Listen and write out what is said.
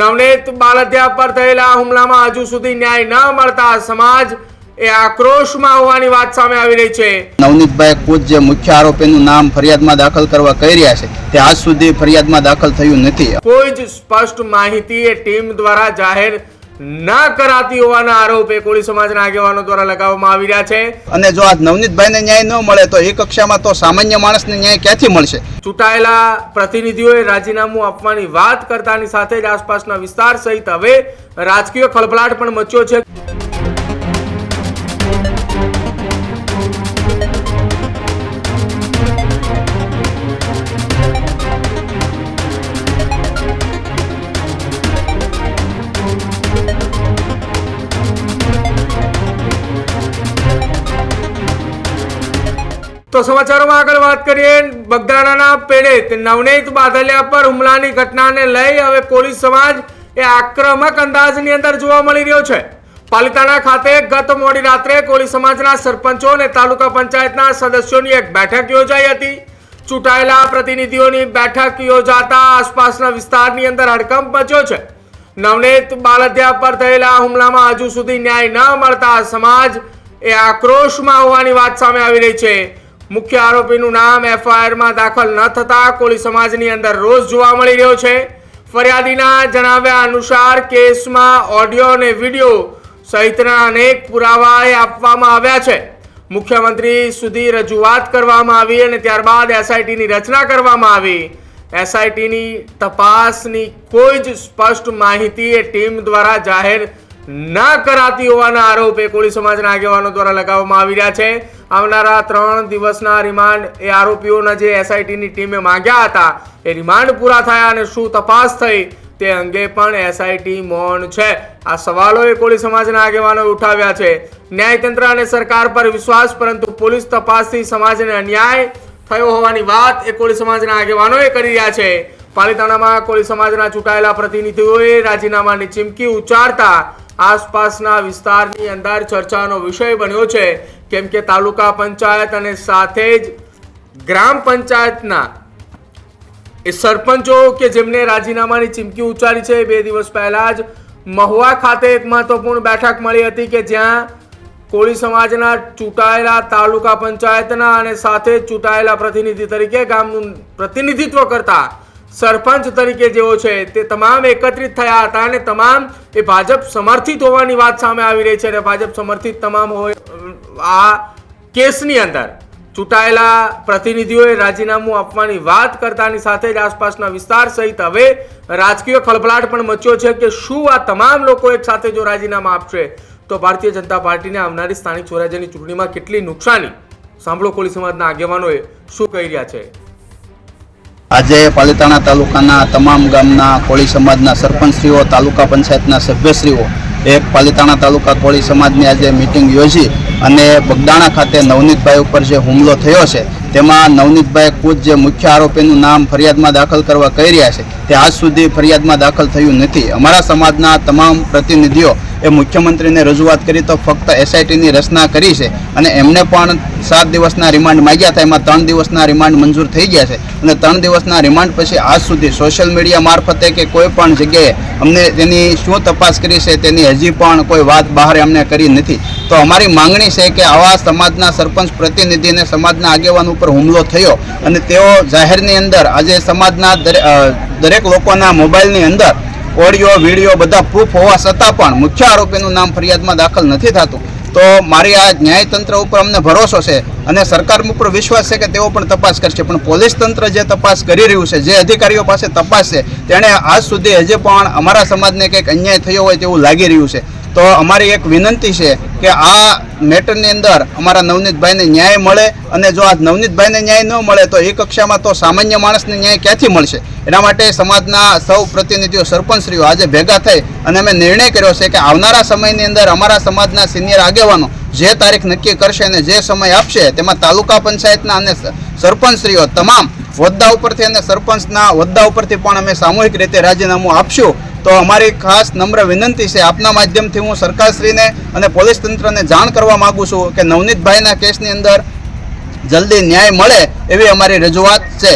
નવનીત બાલધ્યા પર થયેલા હુમલામાં હજુ સુધી ન્યાય ન મળતા સમાજ એ આક્રોશમાં હોવાની વાત સામે આવી રહી છે. નવનીતભાઈ ખુદ જે મુખ્ય આરોપીનું નામ ફરિયાદમાં દાખલ કરવા કહી રહ્યા છે તે આજ સુધી ફરિયાદમાં દાખલ થયું નથી. કોઈ જ સ્પષ્ટ માહિતી એ ટીમ દ્વારા જાહેર ન કરાતી હોવાના આરોપ કોળી સમાજના આગેવાનો દ્વારા લગાવવામાં આવી રહ્યા છે. અને જો આ નવનીતભાઈને ન્યાય ન મળે તો એ કક્ષામાં તો સામાન્ય માણસને ન્યાય ક્યાંથી મળશે? ચૂંટાયેલા પ્રતિનિધિઓએ રાજીનામું આપવાની વાત કરતાની સાથે જ આસપાસના વિસ્તાર સહિત હવે રાજકીય ખળભળાટ પણ મચ્યો છે. તો સમાચારોમાં આગળ વાત કરીએ. બગદાણાના પેડે નવનીત બાદલિયા પર હુમલાની ઘટનાને લઈ હવે કોળી સમાજ એ આક્રમક અંદાજની અંદર જોવા મળી રહ્યો છે. પાલિતાણા ખાતે ગત મોડી રાત્રે કોળી સમાજના સરપંચો અને તાલુકા પંચાયતના સદસ્યોની એક બેઠક યોજાઈ હતી. ચૂંટાયેલા પ્રતિનિધિઓની બેઠક યોજાતા આસપાસના વિસ્તારની અંદર હડકંપ મચ્યો છે. નવનીત બાલધ્યા પર થયેલા હુમલામાં હજુ સુધી ન્યાય ન મળતા સમાજ એ આક્રોશમાં હોવાની વાત સામે આવી રહી છે. મુખ્ય આરોપીનું નામ એફઆઈઆરમાં દાખલ ન થતા કોળી સમાજની અંદર રોષ જોવા મળી રહ્યો છે. ફરિયાદીના જણાવ્યા અનુસાર કેસમાં ઓડિયો અને વીડિયો સહિતના અનેક પુરાવા આપવામાં આવ્યા છે. મુખ્યમંત્રી સુધી રજૂઆત કરવામાં આવી અને ત્યારબાદ એસઆઈટીની રચના કરવામાં આવી. એસઆઈટીની તપાસની કોઈ જ સ્પષ્ટ માહિતી એ ટીમ દ્વારા જાહેર ન કરાતી હોવાના આરોપ એ કોળી સમાજના આગેવાનો દ્વારા લગાવવામાં આવી રહ્યા છે. આવનારા ત્રણ દિવસના રિમાન્ડ એ આરોપીઓના જે એસઆઈટીની ટીમે માંગ્યા હતા, એ રિમાન્ડ પૂરા થયા અને શું તપાસ થઈ તે અંગે પણ એસઆઈટી મૌન છે. આ સવાલો એ કોળી સમાજના આગેવાનો ઉઠાવ્યા છે. ન્યાયતંત્ર અને સરકાર પર વિશ્વાસ, પરંતુ પોલીસ તપાસથી સમાજને અન્યાય થયો હોવાની વાત એ કોળી સમાજના આગેવાનોએ કરી રહ્યા છે. પાલિતાણામાં કોળી સમાજના ચૂંટાયેલા પ્રતિનિધિઓએ રાજીનામાની ચીમકી ઉચ્ચારતા આસપાસના વિસ્તારની અંદર ચર્ચાનો વિષય બન્યો છે. કેમ કે તાલુકા પંચાયત અને સાથે જ ગ્રામ પંચાયતના એ સરપંચો કે જેમને રાજીનામાની ચીમકી ઉચ્ચારી છે, બે દિવસ પહેલા જ મહુવા ખાતે એક મહત્વપૂર્ણ બેઠક મળી હતી કે જ્યાં કોળી સમાજના ચૂંટાયેલા તાલુકા પંચાયતના અને સાથે ચૂંટાયેલા પ્રતિનિધિ તરીકે ગામનું પ્રતિનિધિત્વ કરતા સરપંચ તરીકે જેઓ છે, તે તમામ એકત્રિત થયા હતા અને તમામ એ ભાજપ સમર્થિત હોવાની વાત સામે આવી રહી છે અને ભાજપ સમર્થિત તમામ હોય આ કેસની અંદર ચૂંટાયેલા પ્રતિનિધિઓએ રાજીનામું આપવાની વાત કરતાની સાથે જ આસપાસના વિસ્તાર સહિત હવે રાજકીય ખળભળાટ પણ મચ્યો છે કે શું આ તમામ લોકો એક સાથે જો રાજીનામા આપશે, તો ભારતીય જનતા પાર્ટીને આવનારી સ્થાનિક સ્વરાજ્યની ચૂંટણીમાં કેટલી નુકસાની? સાંભળો કોળી સમાજના આગેવાનોએ શું કહી રહ્યા છે. આજે પાલિતાણા તાલુકાના તમામ ગામના કોળી સમાજના સરપંચશ્રીઓ, તાલુકા પંચાયતના સભ્યશ્રીઓ, એક પાલિતાણા તાલુકા કોળી સમાજની આજે મિટિંગ યોજી અને બગદાણા ખાતે નવનીતભાઈ ઉપર જે હુમલો થયો છે તેમાં નવનીતભાઈ ખુદ જે મુખ્ય આરોપીનું નામ ફરિયાદમાં દાખલ કરવા કહી રહ્યા છે, તે આજ સુધી ફરિયાદમાં દાખલ થયું નથી. અમારા સમાજના તમામ પ્રતિનિધિઓ એ મુખ્યમંત્રીને રજૂઆત કરી તો ફક્ત એસઆઈટીની રચના કરી છે અને એમને પણ સાત દિવસના રિમાન્ડ માગ્યા હતા. એમાં ત્રણ દિવસના રિમાન્ડ મંજૂર થઈ ગયા છે અને ત્રણ દિવસના રિમાન્ડ પછી આજ સુધી સોશિયલ મીડિયા મારફતે કે કોઈ પણ જગ્યાએ અમને તેની શું તપાસ કરી છે તેની હજી પણ કોઈ વાત બહાર અમને કરી નથી. તો અમારી માંગણી છે કે આવા સમાજના સરપંચ પ્રતિનિધિને સમાજના આગેવાન ઉપર હુમલો થયો અને તેઓ જાહેરની અંદર આજે સમાજના દરેક લોકોના મોબાઈલની અંદર ઓડિયો, વીડિયો બધા પ્રૂફ હોવા છતાં પણ મુખ્ય આરોપીનું નામ ફરિયાદમાં દાખલ નથી થતું. તો મારી આ ન્યાયતંત્ર ઉપર અમને ભરોસો છે અને સરકાર ઉપર વિશ્વાસ છે કે તેઓ પણ તપાસ કરશે. પણ પોલીસ તંત્ર જે તપાસ કરી રહ્યું છે, જે અધિકારીઓ પાસે તપાસ છે, તેણે આજ સુધી હજી પણ અમારા સમાજને કંઈક અન્યાય થયો હોય તેવું લાગી રહ્યું છે. તો અમારી એક વિનંતી છે કે આ મેટરની અંદર અમારા નવનીતભાઈને ન્યાય મળે અને જો આ નવનીતભાઈને ન્યાય ન મળે તો એ કક્ષામાં તો સામાન્ય માણસને ન્યાય ક્યાંથી મળશે? એના માટે સમાજના સૌ પ્રતિનિધિઓ, સરપંચશ્રીઓ આજે ભેગા થઈ અને અમે નિર્ણય કર્યો છે કે આવનારા સમયની અંદર અમારા સમાજના સિનિયર આગેવાનો જે તારીખ નક્કી કરશે અને જે સમય આપશે તેમાં તાલુકા પંચાયતના અને સરપંચશ્રીઓ તમામ હોદ્દા ઉપરથી અને સરપંચના હોદ્દા ઉપરથી પણ અમે સામૂહિક રીતે રાજીનામું આપશું. તો અમારી ખાસ નમ્ર વિનંતી છે, આપના માધ્યમથી હું સરકારશ્રીને અને પોલીસ તંત્રને જાણ કરવા માગું છું કે નવનીતભાઈના કેસની અંદર જલ્દી ન્યાય મળે એવી અમારી રજૂઆત છે.